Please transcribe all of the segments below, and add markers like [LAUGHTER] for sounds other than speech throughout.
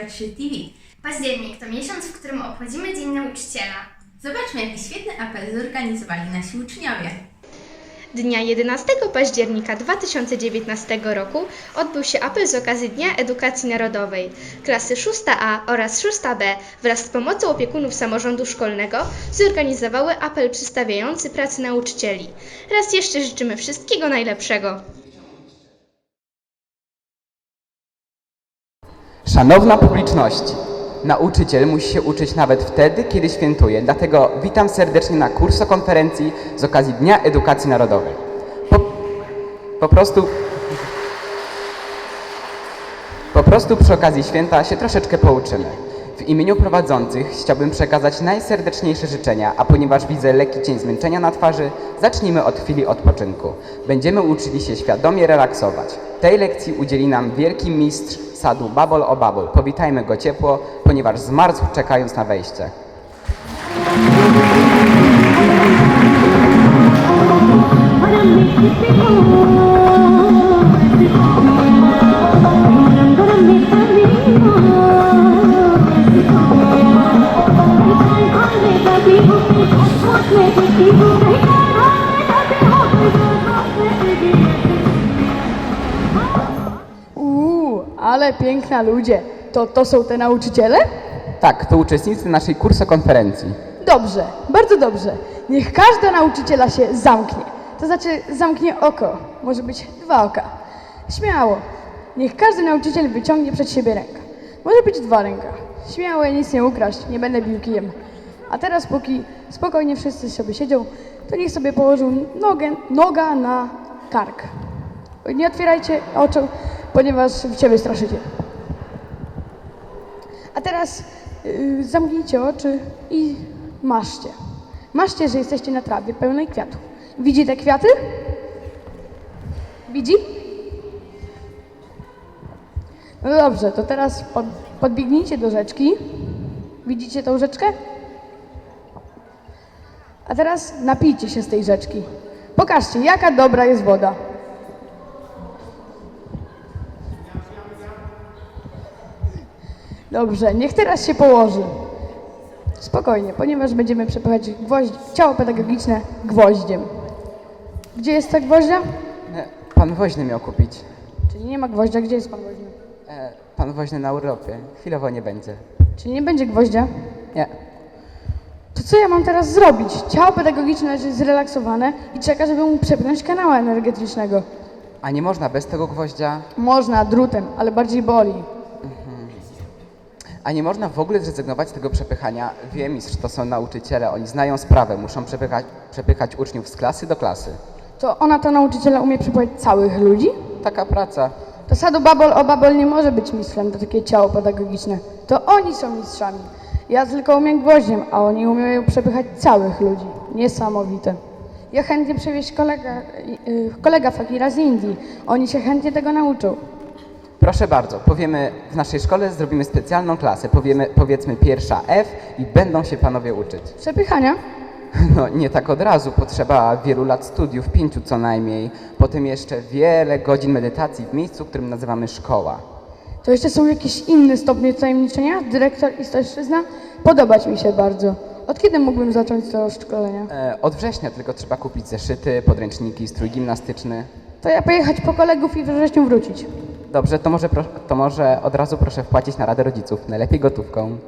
Spectral TV. Październik to miesiąc, w którym obchodzimy Dzień Nauczyciela. Zobaczmy, jaki świetny apel zorganizowali nasi uczniowie. Dnia 11 października 2019 roku odbył się apel z okazji Dnia Edukacji Narodowej. Klasy 6A oraz 6B wraz z pomocą opiekunów samorządu szkolnego zorganizowały apel przedstawiający pracę nauczycieli. Raz jeszcze życzymy wszystkiego najlepszego. Szanowna publiczności, nauczyciel musi się uczyć nawet wtedy, kiedy świętuje. Dlatego witam serdecznie na kursokonferencji z okazji Dnia Edukacji Narodowej. Po, po prostu. Po prostu przy okazji święta się troszeczkę pouczymy. W imieniu prowadzących chciałbym przekazać najserdeczniejsze życzenia, a ponieważ widzę lekki cień zmęczenia na twarzy, zacznijmy od chwili odpoczynku. Będziemy uczyli się świadomie relaksować. Tej lekcji udzieli nam wielki mistrz sadu Babol o Babol. Powitajmy go ciepło, ponieważ zmarzł czekając na wejście. Uuu, ale piękna ludzie. To, to są te nauczyciele? Tak, to uczestnicy naszej kursokonferencji. Dobrze, bardzo dobrze. Niech każda nauczyciela się zamknie. To znaczy zamknie oko. Może być dwa oka. Śmiało. Niech każdy nauczyciel wyciągnie przed siebie rękę. Może być dwa ręka. Śmiało, ja nic nie ukraść, nie będę bił kijem. A teraz póki spokojnie wszyscy sobie siedzą, to niech sobie położą nogę, noga na kark. Nie otwierajcie oczu, ponieważ cię wystraszycie. A teraz yy, zamknijcie oczy i maszcie. Maszcie, że jesteście na trawie pełnej kwiatów. Widzi te kwiaty? Widzi? No dobrze, to teraz pod, podbiegnijcie do rzeczki. Widzicie tą rzeczkę? A teraz napijcie się z tej rzeczki. Pokażcie, jaka dobra jest woda. Dobrze, niech teraz się położy. Spokojnie, ponieważ będziemy przepychać gwoźdź, ciało pedagogiczne gwoździem. Gdzie jest ta gwoździa? E, Pan woźny miał kupić. Czyli nie ma gwoździa, gdzie jest pan woźny? E, Pan woźny na urlopie. Chwilowo nie będzie. Czyli nie będzie gwoździa? Nie. To co ja mam teraz zrobić? Ciało pedagogiczne jest zrelaksowane i czeka, żeby mu przepchnąć kanała energetycznego. A nie można bez tego gwoździa? Można drutem, ale bardziej boli. A nie można w ogóle zrezygnować z tego przepychania? Wie mistrz, to są nauczyciele, oni znają sprawę, muszą przepychać, przepychać uczniów z klasy do klasy. To ona, ta nauczyciela, umie przypłać całych ludzi? Taka praca. To Sadu Babol o Babol nie może być mistrzem, to takie ciało pedagogiczne. To oni są mistrzami. Ja tylko umiem gwoździem, a oni umieją przepychać całych ludzi. Niesamowite. Ja chętnie przewieźć kolega, yy, kolega Fakira z Indii. Oni się chętnie tego nauczą. Proszę bardzo, powiemy, w naszej szkole zrobimy specjalną klasę, powiemy, powiedzmy pierwsza F i będą się panowie uczyć. Przepychania? [LAUGHS] No nie tak od razu, potrzeba wielu lat studiów, pięciu co najmniej, potem jeszcze wiele godzin medytacji w miejscu, którym nazywamy szkoła. To jeszcze są jakieś inne stopnie tajemniczenia? Dyrektor i starzyzna? Podobać mi się bardzo. Od kiedy mógłbym zacząć to szkolenie? E, od września tylko trzeba kupić zeszyty, podręczniki, strój gimnastyczny. To ja pojechać po kolegów i we wrześniu wrócić. Dobrze, to może, to może od razu proszę wpłacić na radę rodziców, najlepiej gotówką.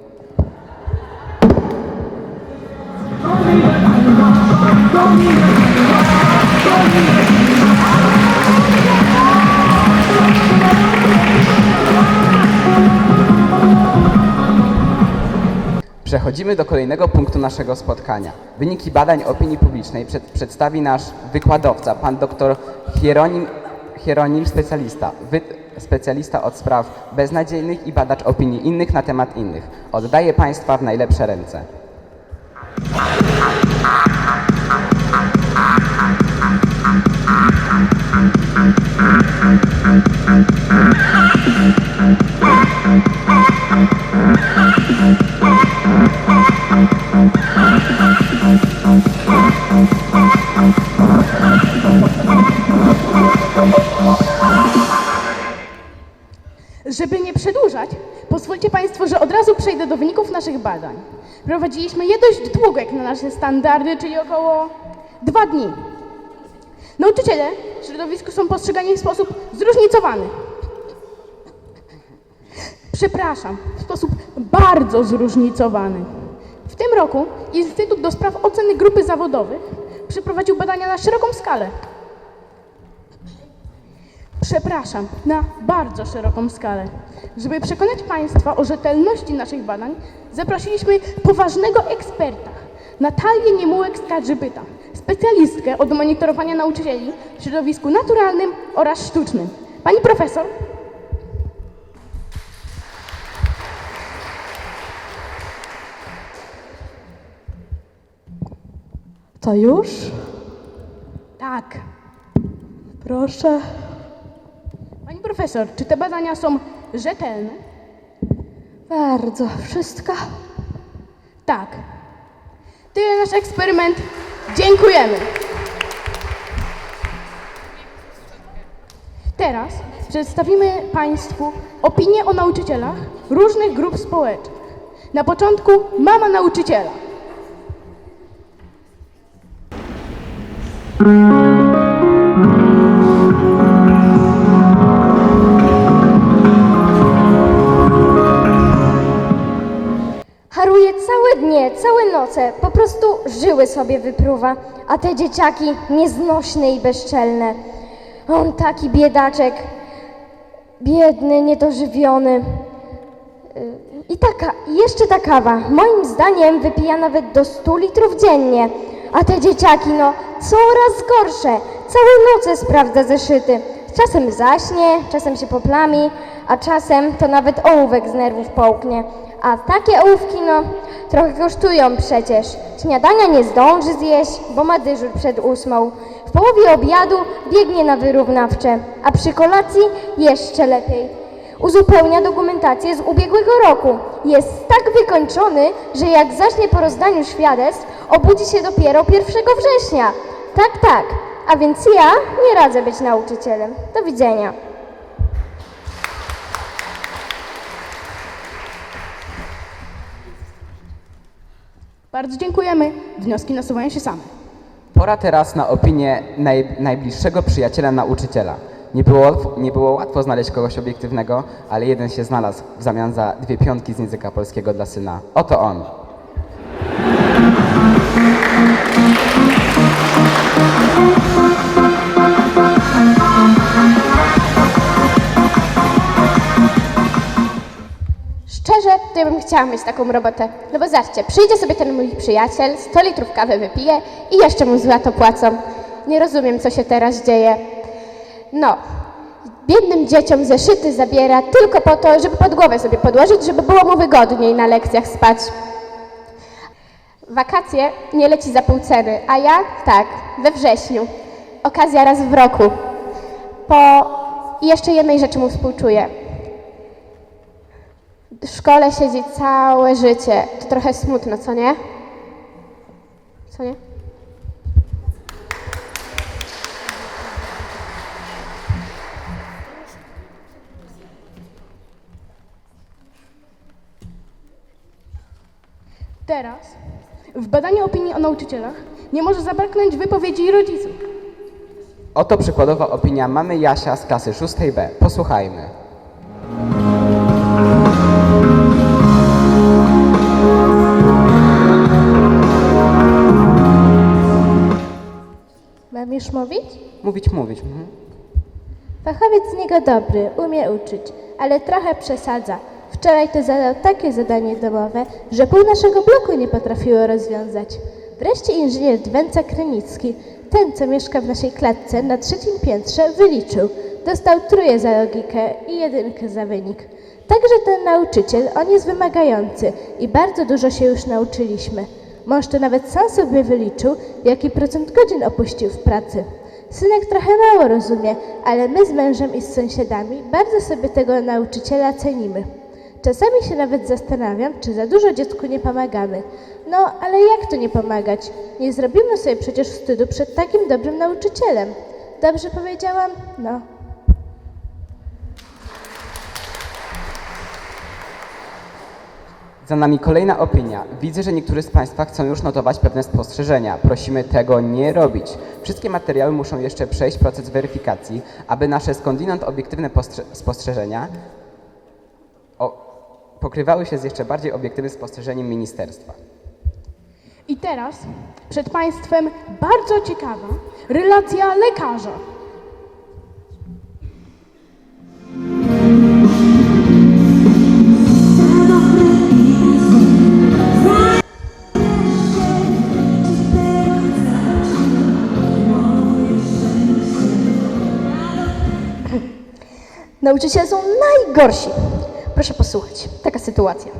Przechodzimy do kolejnego punktu naszego spotkania. Wyniki badań opinii publicznej przed, przedstawi nasz wykładowca, pan dr Hieronim, Hieronim specjalista, wy, specjalista od spraw beznadziejnych i badacz opinii innych na temat innych. Oddaję Państwa w najlepsze ręce. Żeby nie naszych badań. Prowadziliśmy je dość długo, jak na nasze standardy, czyli około dwa dni. Nauczyciele w środowisku są postrzegani w sposób zróżnicowany. Przepraszam, w sposób bardzo zróżnicowany. W tym roku Instytut do Spraw Oceny Grupy Zawodowych przeprowadził badania na szeroką skalę. Przepraszam, na bardzo szeroką skalę. Żeby przekonać Państwa o rzetelności naszych badań, zaprosiliśmy poważnego eksperta, Natalię Niemułek-Skarżybyta, specjalistkę od monitorowania nauczycieli w środowisku naturalnym oraz sztucznym. Pani profesor, To już? tak. Proszę. Profesor, czy te badania są rzetelne? Bardzo. Wszystko? Tak. Tyle nasz eksperyment. Dziękujemy. Teraz przedstawimy Państwu opinie o nauczycielach różnych grup społecznych. Na początku mama nauczyciela. Żyły sobie wypruwa, a te dzieciaki nieznośne i bezczelne. On taki biedaczek, biedny, niedożywiony. I taka, jeszcze ta kawa, moim zdaniem wypija nawet do 100 litrów dziennie, a te dzieciaki, no, coraz gorsze, całe noce sprawdza zeszyty. Czasem zaśnie, czasem się poplami, a czasem to nawet ołówek z nerwów połknie. A takie ołówki, no, trochę kosztują przecież. Śniadania nie zdąży zjeść, bo ma dyżur przed ósmą. W połowie obiadu biegnie na wyrównawcze, a przy kolacji jeszcze lepiej. Uzupełnia dokumentację z ubiegłego roku. Jest tak wykończony, że jak zaśnie po rozdaniu świadectw, obudzi się dopiero 1 września. Tak, tak. A więc ja nie radzę być nauczycielem. Do widzenia. Bardzo dziękujemy. Wnioski nasuwają się same. Pora teraz na opinię naj, najbliższego przyjaciela nauczyciela. Nie było, nie było łatwo znaleźć kogoś obiektywnego, ale jeden się znalazł w zamian za dwie piątki z języka polskiego dla syna. Oto on. Szczerze, to ja bym chciała mieć taką robotę. No bo zobaczcie, przyjdzie sobie ten mój przyjaciel, 100 litrów kawy wypije i jeszcze mu za to płacą. Nie rozumiem, co się teraz dzieje. No, biednym dzieciom zeszyty zabiera tylko po to, żeby pod głowę sobie podłożyć, żeby było mu wygodniej na lekcjach spać. Wakacje nie leci za pół ceny, a ja tak, we wrześniu. Okazja raz w roku. Po jeszcze jednej rzeczy mu współczuję. W szkole siedzi całe życie. To trochę smutno, co nie? Co nie? Teraz w badaniu opinii o nauczycielach nie może zabraknąć wypowiedzi rodziców. Oto przykładowa opinia mamy Jasia z klasy 6B. Posłuchajmy. Już mówić? Mówić, mówić. Mhm. Fachowiec z niego dobry, umie uczyć, ale trochę przesadza. Wczoraj to zadał takie zadanie domowe, że pół naszego bloku nie potrafiło rozwiązać. Wreszcie inżynier Dwęca Krynicki, ten co mieszka w naszej klatce na trzecim piętrze, wyliczył. Dostał truje za logikę i jedynkę za wynik. Także ten nauczyciel, on jest wymagający i bardzo dużo się już nauczyliśmy. Mąż to nawet sam sobie wyliczył, jaki procent godzin opuścił w pracy. Synek trochę mało rozumie, ale my z mężem i z sąsiadami bardzo sobie tego nauczyciela cenimy. Czasami się nawet zastanawiam, czy za dużo dziecku nie pomagamy. No, ale jak tu nie pomagać? Nie zrobimy sobie przecież wstydu przed takim dobrym nauczycielem. Dobrze powiedziałam? No. Za nami kolejna opinia. Widzę, że niektórzy z Państwa chcą już notować pewne spostrzeżenia. Prosimy tego nie robić. Wszystkie materiały muszą jeszcze przejść proces weryfikacji, aby nasze skądinąd obiektywne postrze- spostrzeżenia pokrywały się z jeszcze bardziej obiektywnym spostrzeżeniem ministerstwa. I teraz przed Państwem bardzo ciekawa relacja lekarza. Nauczyciele są najgorsi. Proszę posłuchać. Taka sytuacja.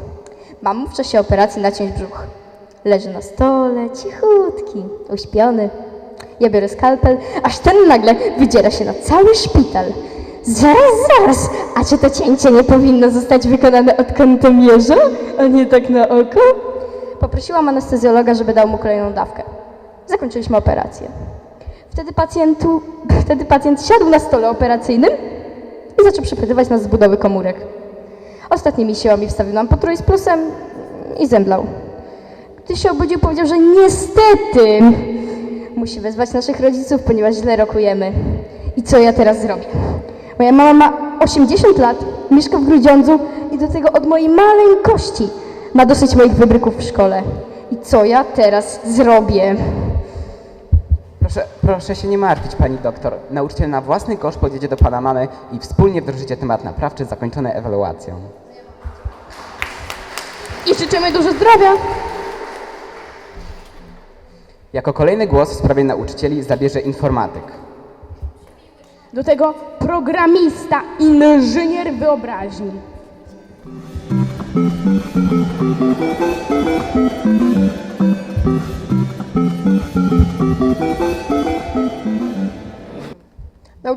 Mam w czasie operacji naciąć brzuch. Leży na stole, cichutki, uśpiony. Ja biorę skalpel, aż ten nagle wydziera się na cały szpital. Zaraz, zaraz! A czy to cięcie nie powinno zostać wykonane od kątomierza, a nie tak na oko? Poprosiłam anestezjologa, żeby dał mu kolejną dawkę. Zakończyliśmy operację. Wtedy, pacjentu, wtedy pacjent siadł na stole operacyjnym i zaczął przepytywać nas z budowy komórek. Ostatnimi siłami wstawił nam potrój z plusem i zemdlał. Gdy się obudził, powiedział, że niestety musi wezwać naszych rodziców, ponieważ źle rokujemy. I co ja teraz zrobię? Moja mama ma 80 lat, mieszka w Grudziądzu i do tego od mojej maleńkości ma dosyć moich wybryków w szkole. I co ja teraz zrobię? Proszę, proszę się nie martwić, pani doktor. Nauczyciel na własny koszt podjedzie do pana mamy i wspólnie wdrożycie temat naprawczy zakończony ewaluacją. I życzymy dużo zdrowia. Jako kolejny głos w sprawie nauczycieli zabierze informatyk. Do tego programista, inżynier wyobraźni.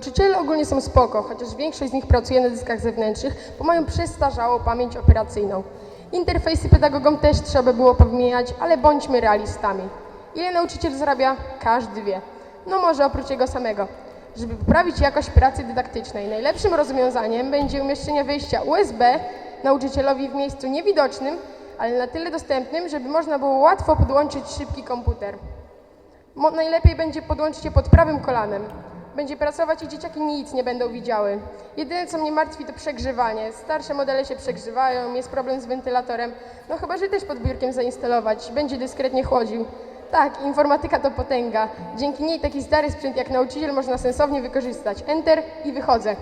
Nauczyciele ogólnie są spoko, chociaż większość z nich pracuje na dyskach zewnętrznych, bo mają przestarzałą pamięć operacyjną. Interfejsy pedagogom też trzeba było powymieniać, ale bądźmy realistami. Ile nauczyciel zarabia? Każdy wie. No może oprócz jego samego. Żeby poprawić jakość pracy dydaktycznej, najlepszym rozwiązaniem będzie umieszczenie wyjścia USB nauczycielowi w miejscu niewidocznym, ale na tyle dostępnym, żeby można było łatwo podłączyć szybki komputer. Mo- najlepiej będzie podłączyć je pod prawym kolanem. Będzie pracować i dzieciaki nic nie będą widziały. Jedyne co mnie martwi to przegrzewanie. Starsze modele się przegrzewają, jest problem z wentylatorem. No chyba, że też pod biurkiem zainstalować. Będzie dyskretnie chłodził. Tak, informatyka to potęga. Dzięki niej taki stary sprzęt jak nauczyciel można sensownie wykorzystać. Enter i wychodzę.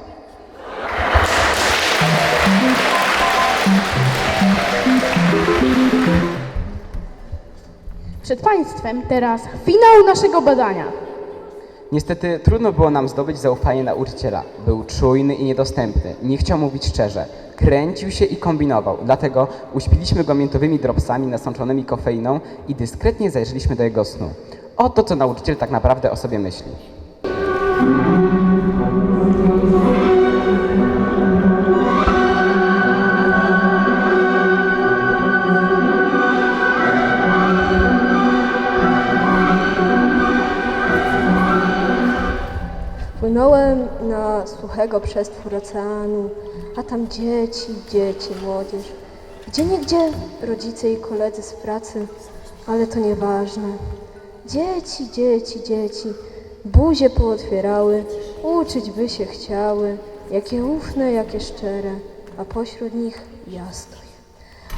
Przed Państwem teraz finał naszego badania. Niestety trudno było nam zdobyć zaufanie nauczyciela. Był czujny i niedostępny, nie chciał mówić szczerze, kręcił się i kombinował, dlatego uśpiliśmy go miętowymi dropsami nasączonymi kofeiną i dyskretnie zajrzeliśmy do jego snu. Oto co nauczyciel tak naprawdę o sobie myśli. Na suchego przestwór oceanu, a tam dzieci, dzieci, młodzież. Gdzie niegdzie rodzice i koledzy z pracy, ale to nieważne. Dzieci, dzieci, dzieci, buzie pootwierały, uczyć by się chciały, jakie ufne, jakie szczere, a pośród nich ja stoję.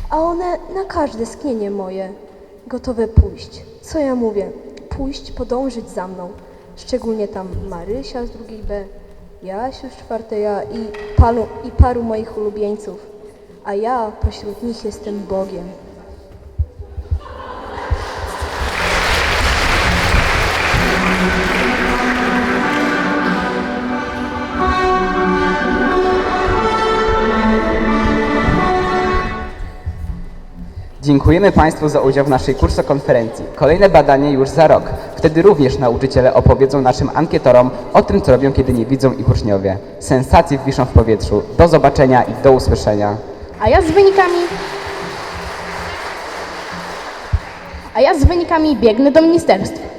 A one na każde sknienie moje gotowe pójść. Co ja mówię? Pójść, podążyć za mną. Szczególnie tam Marysia z drugiej B, Jasiu z czwartej A i, palu, i paru moich ulubieńców. A ja pośród nich jestem Bogiem. Dziękujemy Państwu za udział w naszej kursokonferencji. Kolejne badanie już za rok. Wtedy również nauczyciele opowiedzą naszym ankietorom o tym, co robią, kiedy nie widzą ich uczniowie. Sensacje wiszą w powietrzu. Do zobaczenia i do usłyszenia. A ja z wynikami. A ja z wynikami biegnę do ministerstwa.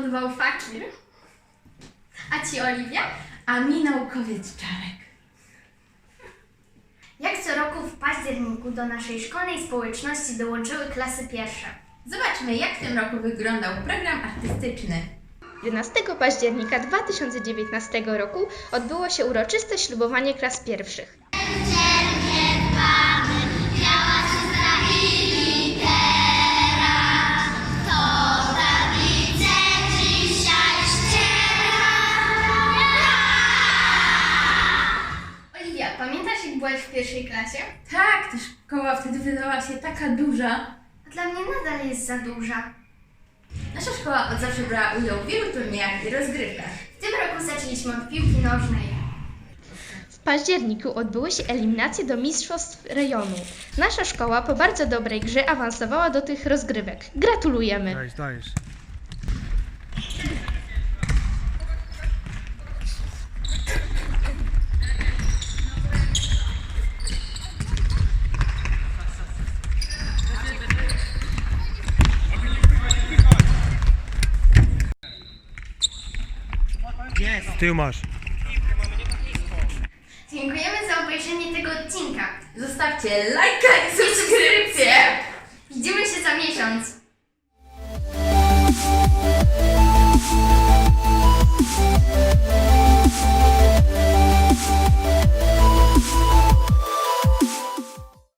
Podobał fakir. A ci, Oliwia? A mi naukowiec Czarek. Jak co roku w październiku do naszej szkolnej społeczności dołączyły klasy pierwsze. Zobaczmy, jak w tym roku wyglądał program artystyczny. 11 października 2019 roku odbyło się uroczyste ślubowanie klas pierwszych. Byłaś w pierwszej klasie? Tak, ta szkoła wtedy wydawała się taka duża. A dla mnie nadal jest za duża. Nasza szkoła od zawsze brała udział w wielu turniejach i rozgrywkach. W tym roku zaczęliśmy od piłki nożnej. W październiku odbyły się eliminacje do mistrzostw rejonu. Nasza szkoła po bardzo dobrej grze awansowała do tych rozgrywek. Gratulujemy! Dajesz, dajesz. Ty masz. Dziękujemy za obejrzenie tego odcinka. Zostawcie lajka i subskrypcję! Widzimy się za miesiąc.